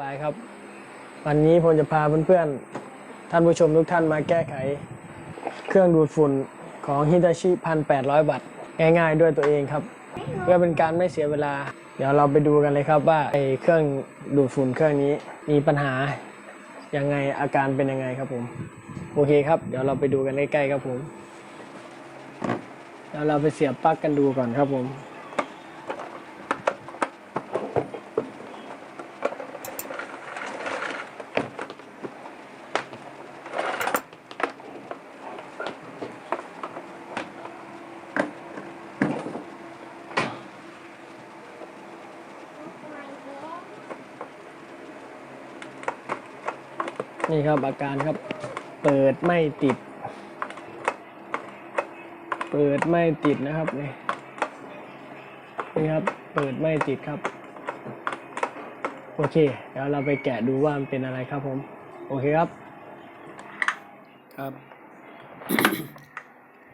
บายครับ วันนี้ผมจะพาเพื่อนๆ ท่านผู้ชมทุกท่านมาแก้ไข เครื่องดูดฝุ่นของฮิตาชิพันแปดร้อยวัตต์ง่าย ๆ ด้วยตัวเองครับ เพื่อเป็นการไม่เสียเวลา เดี๋ยวเราไปดูกันเลยครับว่าไอ้เครื่องดูดฝุ่นเครื่องนี้มีปัญหายังไงอาการเป็นยังไงครับผม โอเคครับ เดี๋ยวเราไปดูกันใกล้ๆครับผมแล้วเราไปเสียบปลั๊กกันดูก่อนครับผม นี่ครับอาการครับ เปิดไม่ติด เปิดไม่ติดนะครับนี่นี่ครับ เปิดไม่ติดครับ โอเค เดี๋ยวเราไปแกะดูว่ามันเป็นอะไรครับผม โอเคครับ ครับ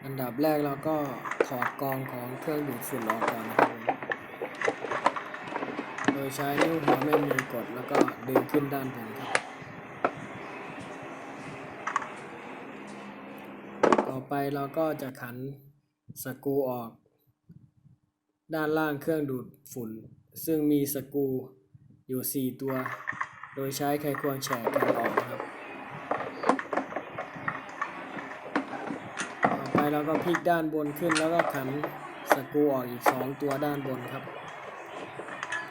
อันดับแรกเราก็ถอดกรองของเครื่องดูดฝุ่นออกก่อนนะครับโดยใช้นิ้วหัวแม่มือกดแล้วก็ดึงขึ้นด้านบนครับ ไปเราก็จะขันสกูออก ด้านล่างเครื่องดูดฝุ่น ซึ่งมีสกูอยู่ 4 ตัว โดยใช้ไขควงแฉกกันออกนะครับต่อไปเราก็พลิกด้านบนขึ้นแล้วก็ขันสกูออกอีก 2 ตัวด้านบนครับ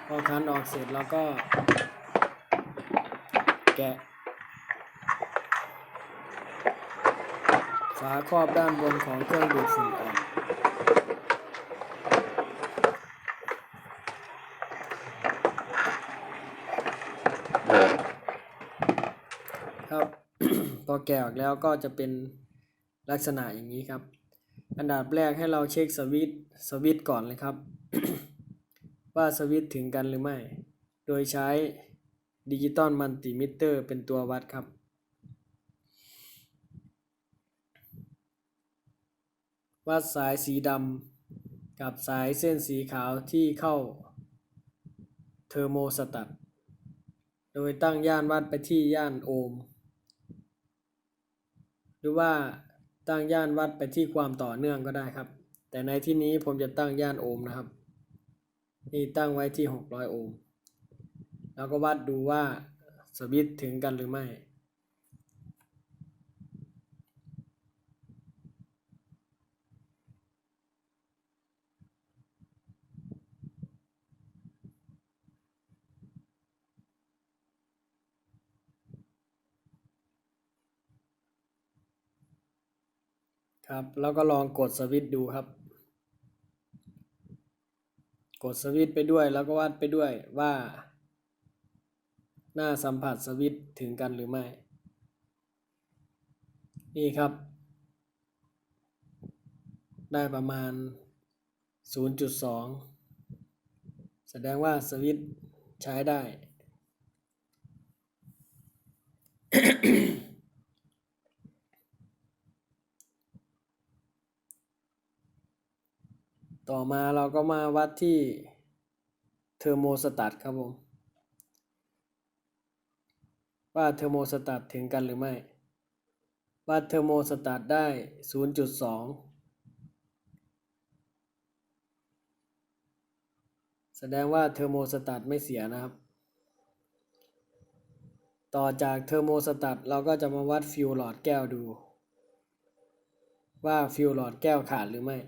พอขันออกเสร็จเราก็แกะ ฝาครอบด้านบนของเครื่องดูดฝุ่นออกครับพอแกะออกแล้วก็จะเป็นลักษณะอย่างนี้ครับ อันดับแรกให้เราเช็คสวิตสวิตก่อนเลยครับ ว่าสวิตถึงกันหรือไม่ โดยใช้ดิจิตอลมัลติมิเตอร์เป็นตัววัดครับ วัดสายสีดำกับสายเส้นสีขาวที่เข้าเทอร์โมสตัตโดยตั้งย่านวัดไปที่ย่านโอห์มหรือว่าตั้งย่านวัดไปที่ความต่อเนื่องก็ได้ครับ แต่ในที่นี้ผมจะตั้งย่านโอห์มนะครับ นี่ตั้งไว้ที่ 600 โอห์มแล้วก็วัดดูว่าสวิตช์ถึงกันหรือไม่ ครับ แล้วก็ลองกดสวิตช์ดูครับ กดสวิตช์ไปด้วยแล้วก็วัดไปด้วยว่า หน้าสัมผัสสวิตช์ถึงกันหรือไม่ นี่ครับ ได้ประมาณ 0.2 แสดงว่าสวิตช์ใช้ได้ ต่อมาเราก็มาวัดที่เทอร์โมสตัตครับผม ว่าเทอร์โมสตัตถึงกันหรือไม่ วัดเทอร์โมสตัตได้ 0.2 แสดงว่าเทอร์โมสตัตไม่เสียนะครับ ต่อจากเทอร์โมสตัตเราก็จะมาวัดฟิวหลอดแก้วดู ว่าฟิวหลอดแก้วขาดหรือไม่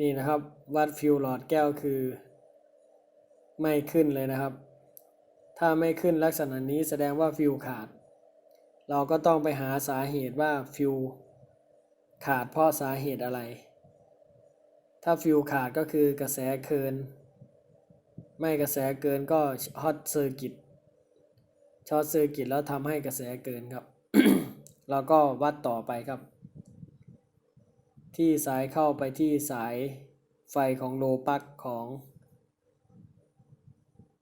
นี่นะครับวัดฟิวหลอดแก้วคือ ไม่ขึ้นเลยนะครับ ถ้าไม่ขึ้นลักษณะนี้แสดงว่าฟิวขาด เราก็ต้องไปหาสาเหตุว่าฟิวขาดเพราะสาเหตุอะไร ถ้าฟิวขาดก็คือกระแสเกิน ไม่กระแสเกินก็ฮอตเซอร์กิตช็อตเซอร์กิตแล้วทำให้กระแสเกินครับเราก็วัดต่อไปครับ ที่สายเข้าไปที่สายไฟของโลปักของ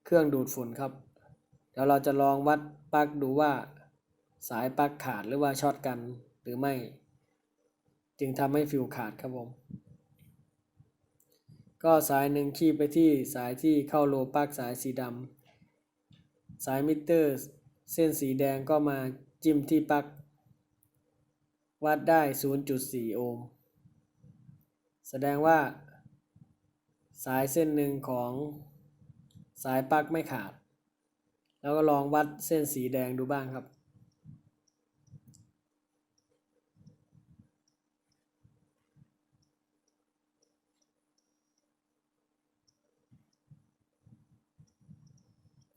เครื่องดูดฝุ่นครับ เดี๋ยวเราจะลองวัดปลั๊กดูว่า สายปลั๊กขาดหรือว่าช็อตกันหรือไม่ จึงทำให้ฟิวขาดครับผม ก็สายหนึ่งคีบไปที่สายที่เข้าโลปักสายสีดำสายมิเตอร์ เส้นสีแดงก็มาจิ้มที่ปลั๊กวัดได้ 0.4 โอห์ม สดงว่า สายเส้นหนึ่งของสายปลั๊กไม่ขาด แล้วก็ลองวัดเส้นสีแดงดูบ้างครับ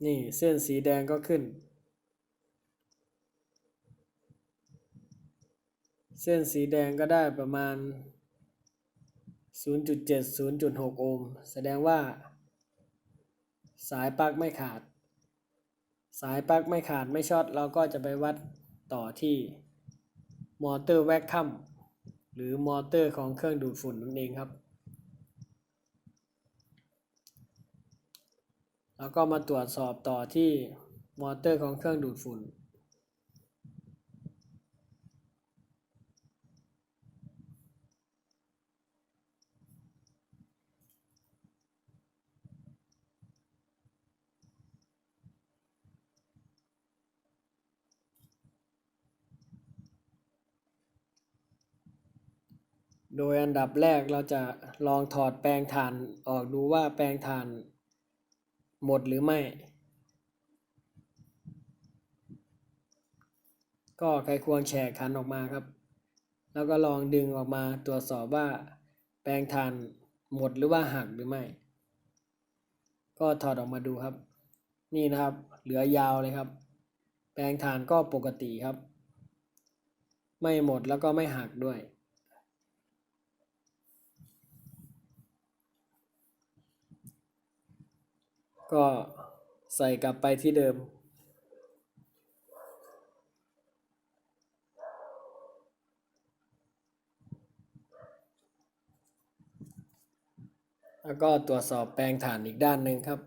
นี่เส้นสีแดงก็ขึ้น เส้นสีแดงก็ได้ประมาณ 0.7 0.6 โอห์ม แสดงว่า สายปลั๊กไม่ขาด สายปลั๊กไม่ขาดไม่ช็อตเราก็จะไปวัดต่อที่มอเตอร์แวคคัมหรือมอเตอร์ของเครื่องดูดฝุ่นนั่นเองครับ แล้วก็มาตรวจสอบต่อที่มอเตอร์ของเครื่องดูดฝุ่น โดยอันดับแรกเราจะลองถอดแปลงถ่านออกดูว่าแปลงถ่านหมดหรือไม่ ก็ไขควงแฉกขันออกมาครับ แล้วก็ลองดึงออกมาตรวจสอบว่า แปลงถ่านหมดหรือว่าหักหรือไม่ ก็ถอดออกมาดูครับ นี่นะครับ เหลือยาวเลยครับ แปลงถ่านก็ปกติครับ ไม่หมดแล้วก็ไม่หักด้วย ก็ใส่กลับไปที่เดิม แล้วก็ตรวจสอบแปลงถ่านอีกด้านหนึ่งครับ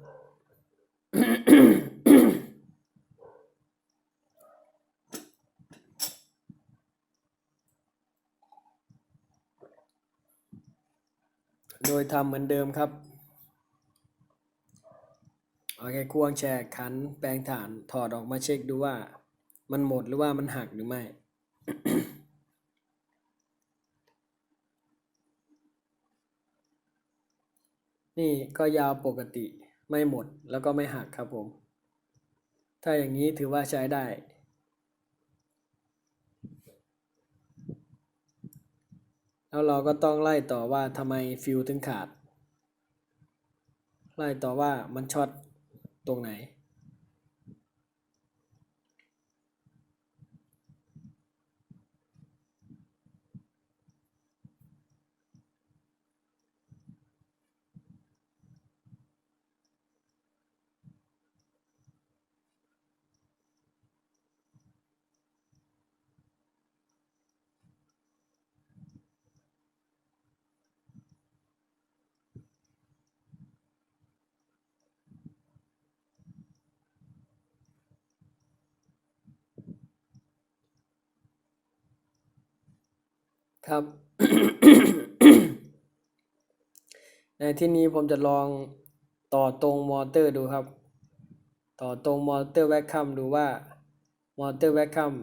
โดยทำเหมือนเดิมครับ โอเคควงแชร์ขันแปลงฐานถอดออกมาเช็คดูว่า มันหมดหรือว่ามันหักหรือไม่ นี่ก็ยาวปกติไม่หมดแล้วก็ไม่หักครับผม ถ้าอย่างนี้ถือว่าใช้ได้แล้วเราก็ต้องไล่ต่อว่าทำไมฟิวถึงขาด ไล่ต่อว่ามันช็อต ตรงไหน ครับ ในที่นี้ผมจะลองต่อตรงมอเตอร์ดูครับ ต่อตรงมอเตอร์แวคคัมดูว่ามอเตอร์แวคคัม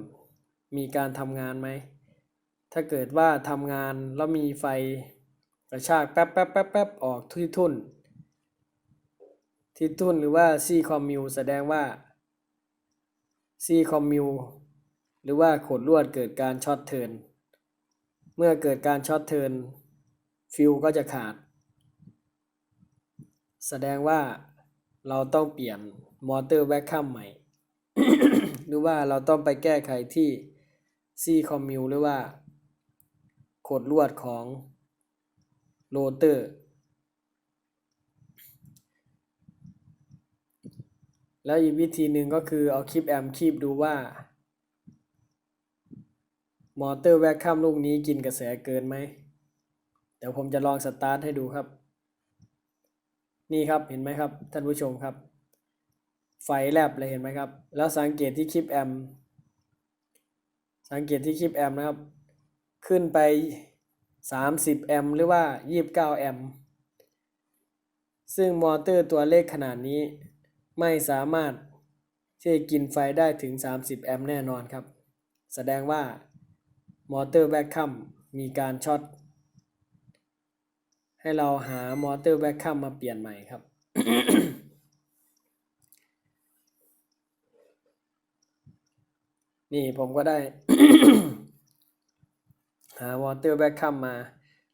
มีการทำงานไหม ถ้าเกิดว่าทำงานแล้วมีไฟกระชากแป๊บแป๊บแป๊บแป๊บออกที่ทุ่น ที่ทุ่นหรือว่าซีคอมมิวแสดงว่าซีคอมมิวหรือว่าขดลวดเกิดการช็อตเทิร์น เมื่อเกิดการช็อตเทิร์นฟิวก็จะขาด แสดงว่าเราต้องเปลี่ยนมอเตอร์แวคคัมใหม่ หรือว่าเราต้องไปแก้ไขที่ซีคอมมิวหรือว่าขดลวดของโรเตอร์ แล้วอีกวิธีหนึ่งก็คือเอาคลิปแอมคีบดูว่า มอเตอร์แวคคัมลูกนี้กินกระแสเกินไหม เดี๋ยวผมจะลองสตาร์ทให้ดูครับ นี่ครับเห็นไหมครับ ท่านผู้ชมครับ ไฟแลบเลยเห็นไหมครับ แล้วสังเกตที่คลิปแอม สังเกตที่คลิปแอมนะครับ ขึ้นไป 30 แอมหรือว่า 29 แอม ซึ่งมอเตอร์ตัวเล็กขนาดนี้ ไม่สามารถที่จะกินไฟได้ถึง 30 แอมแน่นอนครับ แสดงว่า มอเตอร์แบ็คคัมมีการช็อต ให้เราหามอเตอร์แบ็คคัมมาเปลี่ยนใหม่ครับ นี่ผมก็ได้ หาวอเตอร์แบ็คคัมมา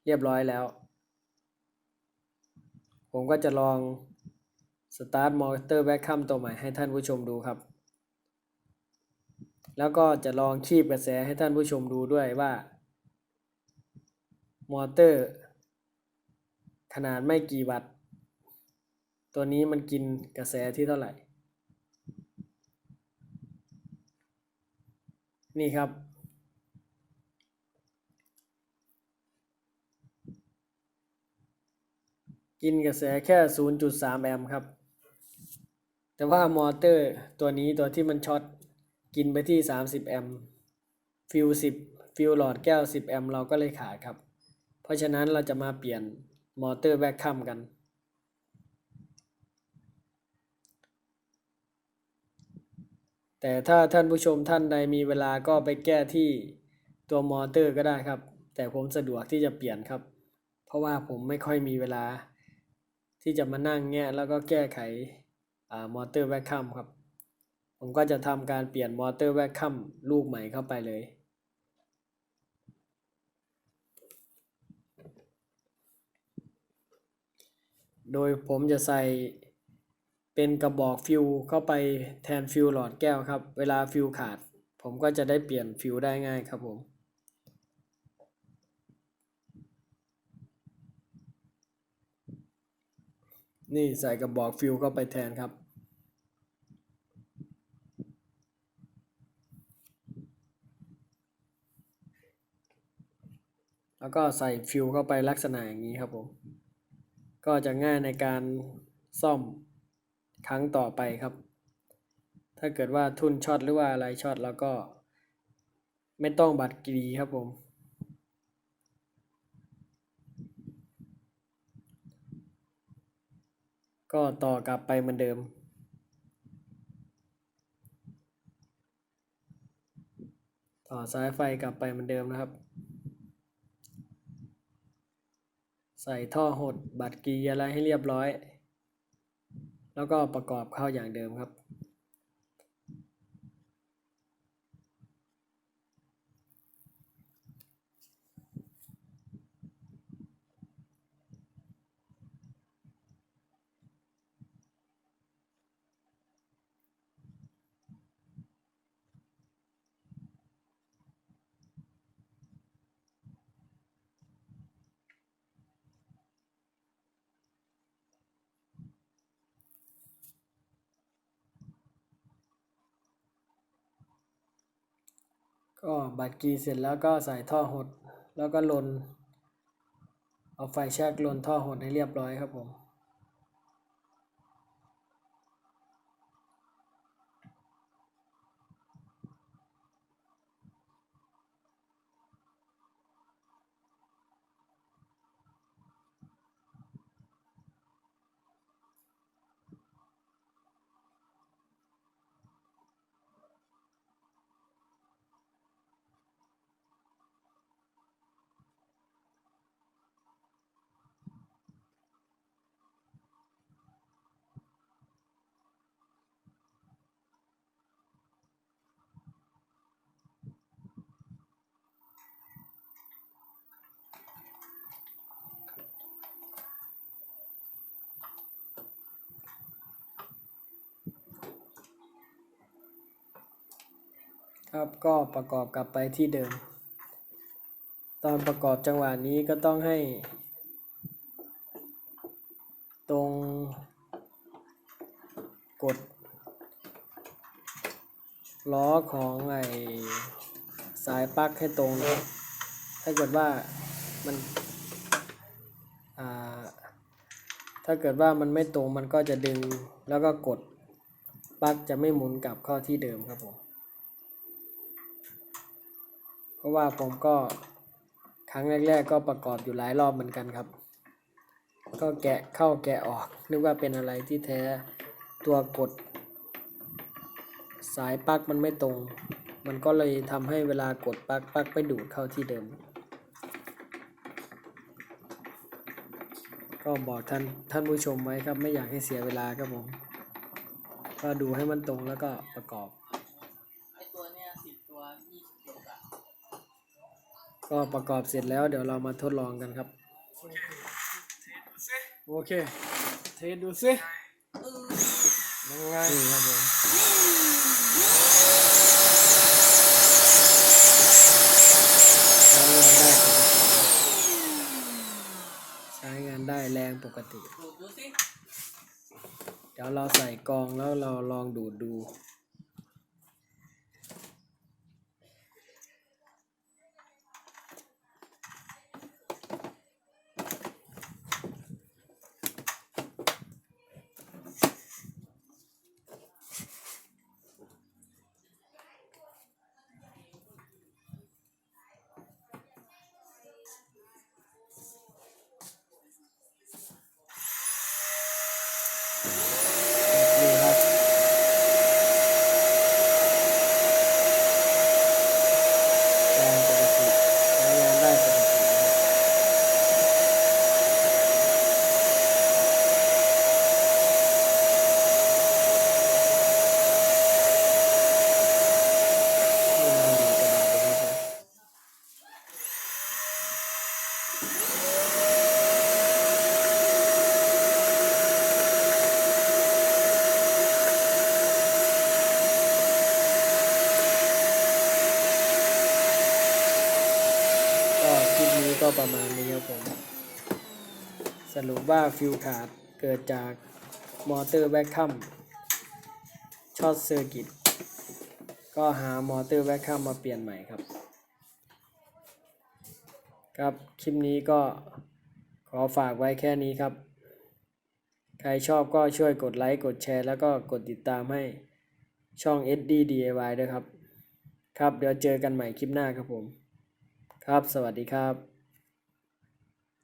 เรียบร้อยแล้ว ผมก็จะลองสตาร์ทมอเตอร์แบ็คคัมตัวใหม่ให้ท่านผู้ชมดูครับ แล้วก็จะลองคีบกระแสให้ท่านผู้ชมดูด้วยว่า มอเตอร์ ขนาดไม่กี่วัตต์ ตัวนี้มันกินกระแสที่เท่าไหร่ นี่ครับ กินกระแสแค่ 0.3 แอมป์ครับ แต่ว่ามอเตอร์ตัวนี้ตัวที่มันช็อต กินไปที่ 30 แอมป์ฟิว10 ฟิวหลอดแก้ว 10 แอมป์เราก็เลยขาดครับ เพราะฉะนั้นเราจะมาเปลี่ยนมอเตอร์แบคคัมกัน แต่ถ้าท่านผู้ชมท่านใดมีเวลาก็ไปแก้ที่ตัวมอเตอร์ก็ได้ครับ แต่ผมสะดวกที่จะเปลี่ยนครับ เพราะว่าผมไม่ค่อยมีเวลา ที่จะมานั่งแงะแล้วก็แก้ไขอมอเตอร์แวคคัมครับ ผมก็จะทำการเปลี่ยนมอเตอร์แวคคัมลูกใหม่เข้าไปเลย โดยผมจะใส่เป็นกระบอกฟิวเข้าไปแทนฟิวหลอดแก้วครับ เวลาฟิวขาด ผมก็จะได้เปลี่ยนฟิวได้ง่ายครับผมนี่ใส่กระบอกฟิวเข้าไปแทนครับ แล้ว ก็ใส่ฟิวเข้าไปลักษณะอย่างนี้ครับผม ก็จะง่ายในการซ่อมครั้งต่อไปครับ ถ้าเกิดว่าทุนช็อตหรือว่าอะไรช็อตแล้วก็ ไม่ต้องบัตรกรีครับผม ก็ต่อกลับไปเหมือนเดิมต่อสายไฟกลับไปเหมือนเดิมนะครับ ใส่ท่อหดบัตรกีอะไรให้เรียบร้อย แล้วก็ประกอบเข้าอย่างเดิมครับ ก็บัดกีเสร็จแล้วก็ใส่ท่อหด แล้วก็ลน เอาไฟแช็กลนท่อหดให้เรียบร้อยครับผม ครับก็ประกอบกลับไปที่เดิม ตอนประกอบจังหวะนี้ก็ต้องให้ ตรงกด ล้อของไอสายปลั๊กให้ตรงนะครับถ้าเกิดว่ามันถ้าเกิดว่ามันไม่ตรงมันก็จะดึงแล้วก็กดปลั๊กจะไม่หมุนกลับเข้าที่เดิมครับผม ราะว่าผมก็ครั้งแรก ๆ ก็ประกอบอยู่หลายรอบเหมือนกันครับ ก็แกะเข้าแกะออก นึกว่าเป็นอะไรที่แท้ตัวกด สายปลั๊กมันไม่ตรง มันก็เลยทำให้เวลากดปลั๊กปลั๊กไปดูดเข้าที่เดิม ก็บอกท่านท่านผู้ชมไว้ครับ ไม่อยากให้เสียเวลาครับผม ก็ดูให้มันตรงแล้วก็ประกอบ ไอตัวเนี้ยสิบตัวยี่สิบโลกะ ก็ประกอบเสร็จแล้วเดี๋ยวเรามาทดลองกันครับ โอเคเทสดูสิยังไงนี่ครับผมใช้งานได้ปกติใช้งานได้แรงปกติ ดูดดูสิ เดี๋ยวเราใส่กรองแล้วเราลองดูดดู นี่ครับแรงปกติใช้งานได้ปกตินะครับนี่มันดีกระดาษเลยครับผมก็คลิป นี้ก็ประมาณนี้ครับผม สรุปว่าฟิวขาดเกิดจากมอเตอร์แวคคัมช็อตเซอร์กิต ก็หามอเตอร์แวคคัมมาเปลี่ยนใหม่ครับ ครับ คลิปนี้ก็ขอฝากไว้แค่นี้ครับ ใครชอบก็ช่วยกดไลค์ กดแชร์ แล้วก็กดติดตามให้ช่อง SD DIY ด้วยครับ ครับ เดี๋ยวเจอกันใหม่คลิปหน้าครับผม ครับ สวัสดีครับ